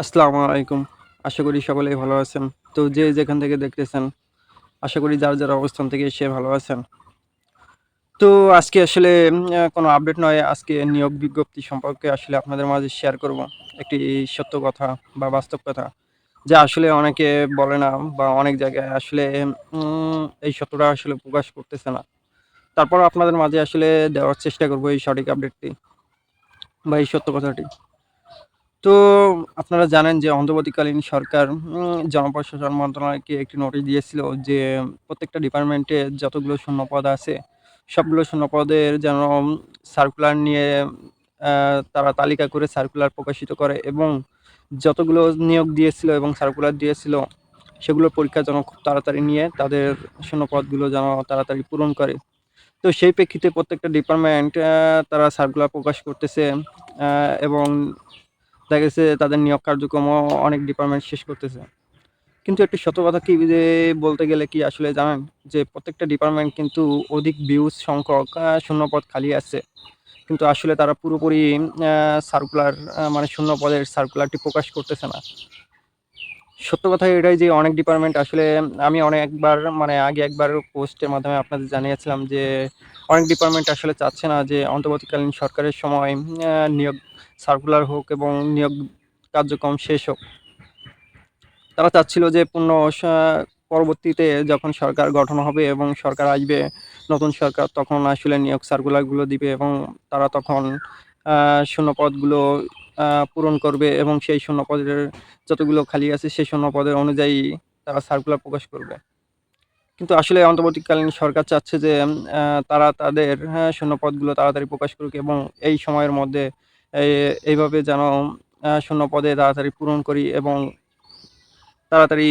আসসালামু আলাইকুম। আশা করি সকলেই ভালো আছেন। তো যে যেখান থেকে দেখতেছেন, আশা করি যার, যার অবস্থান থেকে সে ভালো আছেন। তো আজকে আসলে কোনো আপডেট নয়। আজকে নিয়োগ বিজ্ঞপ্তি সম্পর্কে আসলে আপনাদের মাঝে শেয়ার করব। একটি সত্য কথা বা বাস্তব কথা। যা আসলে অনেকে বলে না বা অনেক জায়গায় আসলে এই সত্যটা আসলে প্রকাশ করতেছে না। তারপরও আপনাদের মাঝে আসলে দেওয়ার চেষ্টা করব এই সঠিক আপডেটটি বা এই সত্য কথাটি। তো আপনারা জানেন যে অন্তর্বর্তীকালীন সরকার জনপ্রশাসন মন্ত্রণালয়কে একটি নোটিশ দিয়েছিল যে প্রত্যেকটা ডিপার্টমেন্টে যতগুলো শূন্য পদ আছে, সবগুলো শূন্য পদের যেন সার্কুলার নিয়ে তারা তালিকা করে সার্কুলার প্রকাশিত করে এবং যতগুলো নিয়োগ দিয়েছিল এবং সার্কুলার দিয়েছিল, সেগুলোর পরীক্ষা যেন খুব তাড়াতাড়ি নিয়ে তাদের শূন্য পদগুলো যেন তাড়াতাড়ি পূরণ করে। তো সেই প্রেক্ষিতে প্রত্যেকটা ডিপার্টমেন্ট তারা সার্কুলার প্রকাশ করতেছে এবং দেখা গেছে তাদের নিয়োগ কার্যক্রমও অনেক ডিপার্টমেন্ট শেষ করতেছে। কিন্তু একটি সত্য কথা কি যে, বলতে গেলে কি আসলে জানেন? যে প্রত্যেকটা ডিপার্টমেন্ট কিন্তু অধিক বিউজ সংখ্যক আ শূন্য পদ খালি আছে। কিন্তু আসলে তারা পুরোপুরি সার্কুলার মানে শূন্য পদের সার্কুলারটি প্রকাশ করতেছে না। সত্য কথা এটাই যে অনেক ডিপার্টমেন্ট আসলে, আমি অনেকবার মানে আগে একবার পোস্টের মাধ্যমে আপনাদের জানিয়েছিলাম যে, অনেক ডিপার্টমেন্ট আসলে চাচ্ছে না যে অন্তর্বর্তীকালীন সরকারের সময় নিয়োগ সার্কুলার হোক এবং নিয়োগ কার্যক্রম শেষ হোক। তারা চাচ্ছিল যে পূর্ণ পরবর্তীতে যখন সরকার গঠন হবে এবং সরকার আসবে, নতুন সরকার তখন আসলে নিয়োগ সার্কুলারগুলো দিবে এবং তারা তখন আ শূন্য পদগুলো পূরণ করবে এবং সেই শূন্য পদের যতগুলো খালি আছে সেই শূন্য পদের অনুযায়ী তারা সার্কুলার প্রকাশ করবে। কিন্তু আসলে অন্তর্বর্তীকালীন সরকার চাচ্ছে যে তারা তাদের হ্যাঁ, শূন্য পদগুলো তাড়াতাড়ি প্রকাশ করুক এবং এই সময়ের মধ্যে এইভাবে যেন শূন্য পদে তাড়াতাড়ি পূরণ করি এবং তাড়াতাড়ি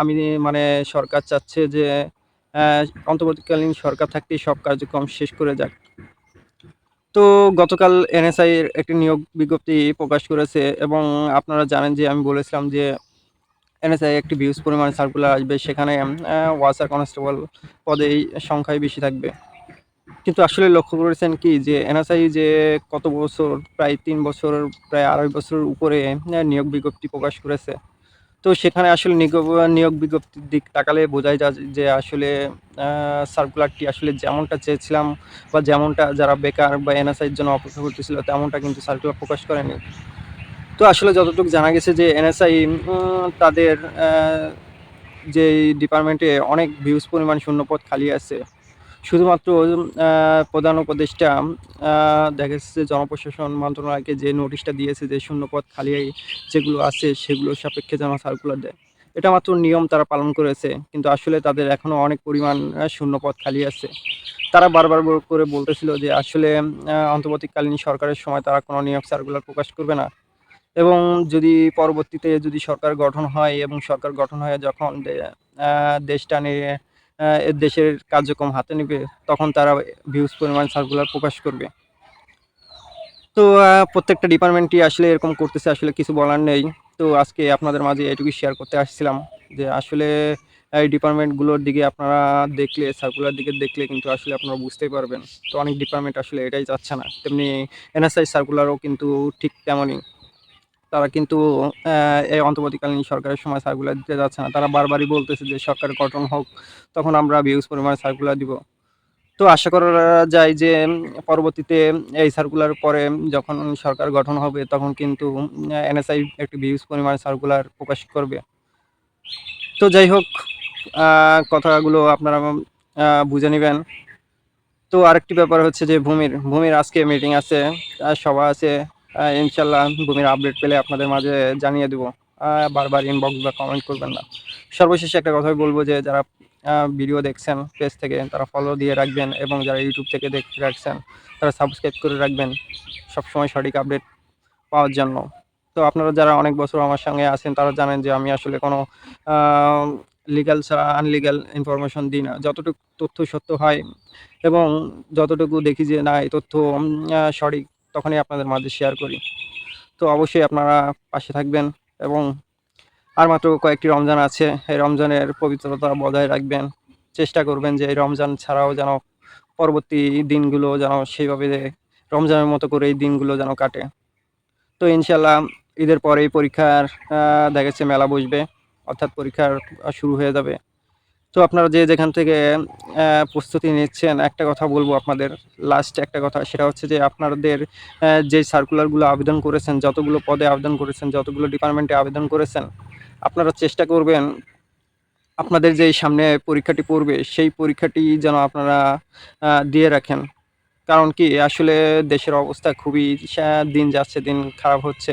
আমি মানে সরকার চাচ্ছে যে অন্তর্বর্তীকালীন সরকার থাকতেই সব কার্যক্রম শেষ করে যাক। তো গতকাল এনএসআই একটি নিয়োগ বিজ্ঞপ্তি প্রকাশ করেছে এবং আপনারা জানেন যে আমি বলেছিলাম যে, এনএসআই একটি ভিউজ পরিমাণ সার্কুলার আসবে, সেখানে ওয়াসার কনস্টেবল পদেই সংখ্যাই বেশি থাকবে। কিন্তু আসলে লক্ষ্য করেছেন কি যে এনএসআই যে কত বছর, প্রায় তিন বছর, প্রায় ২.৫ বছরের উপরে নিয়োগ বিজ্ঞপ্তি প্রকাশ করেছে। তো সেখানে আসলে নিয়োগ বিজ্ঞপ্তির দিক তাকালে বোঝাই যায় যে আসলে সার্কুলারটি আসলে যেমনটা চেয়েছিলাম বা যেমনটা যারা বেকার বা এনএসআইয়ের জন্য অপেক্ষা করতেছিল, তেমনটা কিন্তু সার্কুলার প্রকাশ করেনি। তো আসলে যতটুকু জানা গেছে যে এনএসআই তাদের যেই ডিপার্টমেন্টে অনেক ভিউজ পরিমাণ শূন্যপদ খালি আছে। শুধুমাত্র প্রধান উপদেষ্টা দেখা যাচ্ছে জনপ্রশাসন মন্ত্রণালয়কে যে নোটিশটা দিয়েছে যে শূন্যপদ খালি যেগুলো আছে সেগুলোর সাপেক্ষে যেন সার্কুলার দেয়। এটা মাত্র নিয়ম তারা পালন করেছে। কিন্তু আসলে তাদের এখনও অনেক পরিমাণ শূন্যপদ খালি আছে। তারা বারবার করে বলতেছিল যে আসলে অন্তর্বর্তীকালীন সরকারের সময় তারা কোনো নিয়োগ সার্কুলার প্রকাশ করবে না। এবং যদি পরবর্তীতে যদি সরকার গঠন হয় এবং সরকার গঠন হয়ে যখন দেশটা নিয়ে দেশের কার্যক্রম হাতে নেবে, তখন তারা ভিউজ পরিমাণ সার্কুলার প্রকাশ করবে। তো প্রত্যেকটা ডিপার্টমেন্টই আসলে এরকম করতেছে, আসলে কিছু বলার নেই। তো, আজকে আপনাদের মাঝে এটুকুই শেয়ার করতে আসছিলাম, যে আসলে, এই ডিপার্টমেন্টগুলোর দিকে আপনারা দেখলে সার্কুলার দিকে দেখলে কিন্তু আসলে আপনারা বুঝতেই পারবেন। তো, অনেক ডিপার্টমেন্ট আসলে এটাই চাচ্ছে না। তেমনি এনএসআই সার্কুলারও কিন্তু ঠিক তেমনই। তারা কিন্তু এই অন্তর্বর্তীকালীন সরকারের সময় সার্কুলার দিতে যাচ্ছে না। তারা বারবারই বলতেছে যে সরকার গঠন হোক, তখন আমরা ভিউজ পরিমাণে সার্কুলার দিব। তো আশা করা যায় যে পরবর্তীতে এই সার্কুলার পরে যখন সরকার গঠন হবে তখন কিন্তু এনএসআই একটি ভিউজ পরিমাণে সার্কুলার প্রকাশ করবে। তো যাই হোক কথাগুলো আপনারা বুঝে নিবেন। তো আরেকটি ব্যাপার হচ্ছে যে ভূমির, ভূমির আজকে মিটিং আছে, সভা আছে। আ ইনশাআল্লাহ ভূমির আপডেট পেলে আপনাদের মাঝে জানিয়ে দেবো বারবার ইনবক্স বা কমেন্ট করবেন না। সর্বশেষে একটা কথাই বলব যে, যারা ভিডিও দেখছেন পেজ থেকে, তারা ফলো দিয়ে রাখবেন এবং যারা ইউটিউব থেকে দেখতে রাখছেন, তারা সাবস্ক্রাইব করে রাখবেন। সবসময় সঠিক আপডেট পাওয়ার জন্য। তো আপনারা যারা অনেক বছর আমার সঙ্গে আছেন, তারা জানেন যে আমি আসলে কোনো আ লিগ্যাল ছাড়া আনলিগ্যাল ইনফরমেশন দিই না। যতটুকু তথ্য সত্য হয় এবং যতটুকু দেখি যে না, এই তথ্য সঠিক তখনই আপনাদের মাঝে শেয়ার করি। তো অবশ্যই আপনারা পাশে থাকবেন এবং আর মাত্র কয়েকটি রমজান আছে। এই রমজানের পবিত্রতা বজায় রাখবেন। চেষ্টা করবেন যে এই রমজান ছাড়াও যেন পরবর্তী দিনগুলো যেন সেইভাবে রমজানের মতো করে এই দিনগুলো যেন কাটে। তো ইনশাল্লাহ ঈদের পরেই পরীক্ষার আহ, দেখা যাচ্ছে মেলা বসবে অর্থাৎ পরীক্ষার শুরু হয়ে যাবে তো আপনারা যে যেখান থেকে প্রস্তুতি নিচ্ছেন, একটা কথা বলব আপনাদের লাস্ট একটা কথা, সেটা হচ্ছে যে আপনাদের যে সার্কুলারগুলো আবেদন করেছেন, যতগুলো পদে আবেদন করেছেন, যতগুলো ডিপার্টমেন্টে আবেদন করেছেন, আপনারা চেষ্টা করবেন, আপনাদের যে সামনে পরীক্ষাটি পড়বে, সেই পরীক্ষাটি যেন আপনারা দিয়ে রাখেন। কারণ কি, আসলে দেশের অবস্থা খুবই দিন যাচ্ছে, দিন খারাপ হচ্ছে।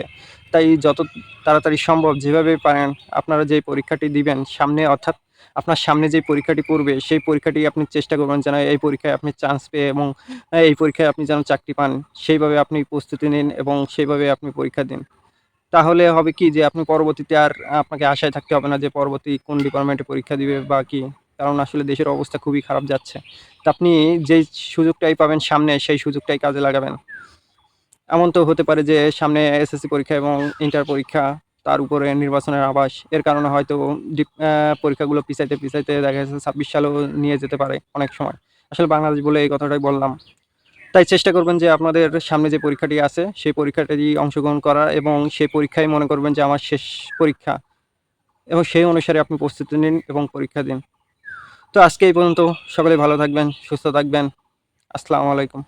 তাই যত তাড়াতাড়ি সম্ভব যেভাবে পারেন, আপনারা যে পরীক্ষাটি দিবেন, সামনে অর্থাৎ আপনার সামনে যে পরীক্ষাটি পড়বে, সেই পরীক্ষাটি আপনি চেষ্টা করবেন যেন এই পরীক্ষায় আপনি চান্স পেয়ে এবং এই পরীক্ষায় আপনি যেন চাকরি পান। সেইভাবে আপনি প্রস্তুতি নিন এবং সেইভাবে আপনি পরীক্ষা দিন। তাহলে হবে কি যে আপনি পরবর্তীতে আর আপনাকে আশায় থাকতে হবে না যে পরবর্তী কোন ডিপার্টমেন্টে পরীক্ষা দিবে বা কি, কারণ আসলে দেশের অবস্থা খুবই খারাপ যাচ্ছে। তা আপনি যেই সুযোগটাই পাবেন সামনে, সেই সুযোগটাই কাজে লাগাবেন। এমন তো হতে পারে যে সামনে এসএসসি পরীক্ষা এবং ইন্টার পরীক্ষা তার উপরে নির্বাচনের আবাস এর কারণে হয়তো পরীক্ষাগুলো পিছাইতে পিছাইতে দেখা যাচ্ছে ছাব্বিশ সালেও নিয়ে যেতে পারে অনেক সময়। আসলে বাংলাদেশ বলে এই কথাটাই বললাম। তাই চেষ্টা করবেন যে আপনাদের সামনে যে পরীক্ষাটি আছে, সেই পরীক্ষাটি অংশগ্রহণ করা এবং সেই পরীক্ষায় মনে করবেন যে আমার শেষ পরীক্ষা। এবং সেই অনুসারে আপনি প্রস্তুতি নিন এবং পরীক্ষা দিন। তো আজকে এই পর্যন্ত সকলে ভালো থাকবেন, সুস্থ থাকবেন। আসসালামু আলাইকুম।